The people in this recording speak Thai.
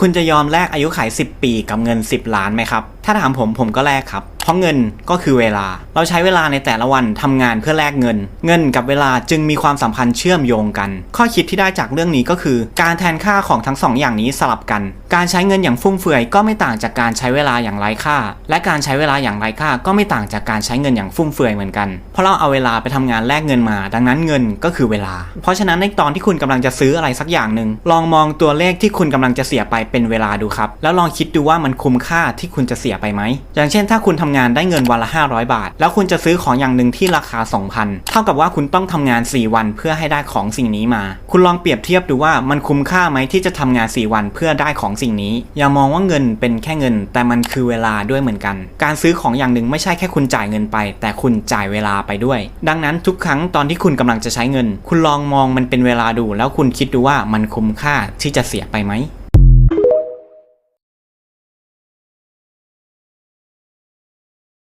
คุณจะยอมแลกอายุขาย 10 ปีกับเงิน 10 ล้านไหมครับ ถ้าถามผมผมก็แลกครับ เพราะเงินก็คือเวลา เราใช้เวลาในแต่ละวันทำงานเพื่อแลกเงิน เงินกับเวลาจึงมีความสัมพันธ์เชื่อมโยงกัน ข้อคิดที่ได้จากเรื่องนี้ก็คือ การแทนค่าของทั้งสองอย่างนี้สลับกัน การใช้เงินอย่างฟุ่มเฟือยก็ไม่ต่างจากการใช้เวลาอย่างไร้ค่า และการใช้เวลาอย่างไร้ค่าก็ไม่ต่างจากการใช้เงินอย่างฟุ่มเฟือยเหมือนกัน เพราะเราเอาเวลาไปทำงานแลกเงินมา ดังนั้นเงินก็คือเวลา เพราะฉะนั้นในตอนที่คุณกำลังจะซื้ออะไรสักอย่างหนึ่งลองมองตัวเลขที่คุณกำลังจะเสียไปเป็นเวลาดูครับ แล้วลองคิดดูว่ามันคุ้มค่าที่คุณจะเสียไปไหม อย่างเช่นถ้าคุณทำงานได้เงินวันละ 500 บาท แล้วคุณจะซื้อของอย่างหนึ่งที่ราคา 2,000 เท่ากับว่าคุณต้องทำงาน 4 วันเพื่อให้ได้ของสิ่งนี้มา คุณลองเปรียบเทียบดูว่ามันคุ้มค่าไหมที่จะทำงาน 4 วันเพื่อได้ของสิ่งนี้ อย่ามองว่าเงินเป็นแค่เงิน แต่มันคือเวลาด้วยเหมือนกัน การซื้อของอย่างหนึ่งไม่ใช่แค่คุณจ่ายเงินไป แต่คุณจ่ายเวลาไปด้วย ดังนั้นทุกครั้งตอนที่คุณกำลังจะใช้เงิน คุณลองมองมันเป็นเวลาดู แล้วคุณคิดดูว่ามันคุ้มค่าที่จะเสียไปไหม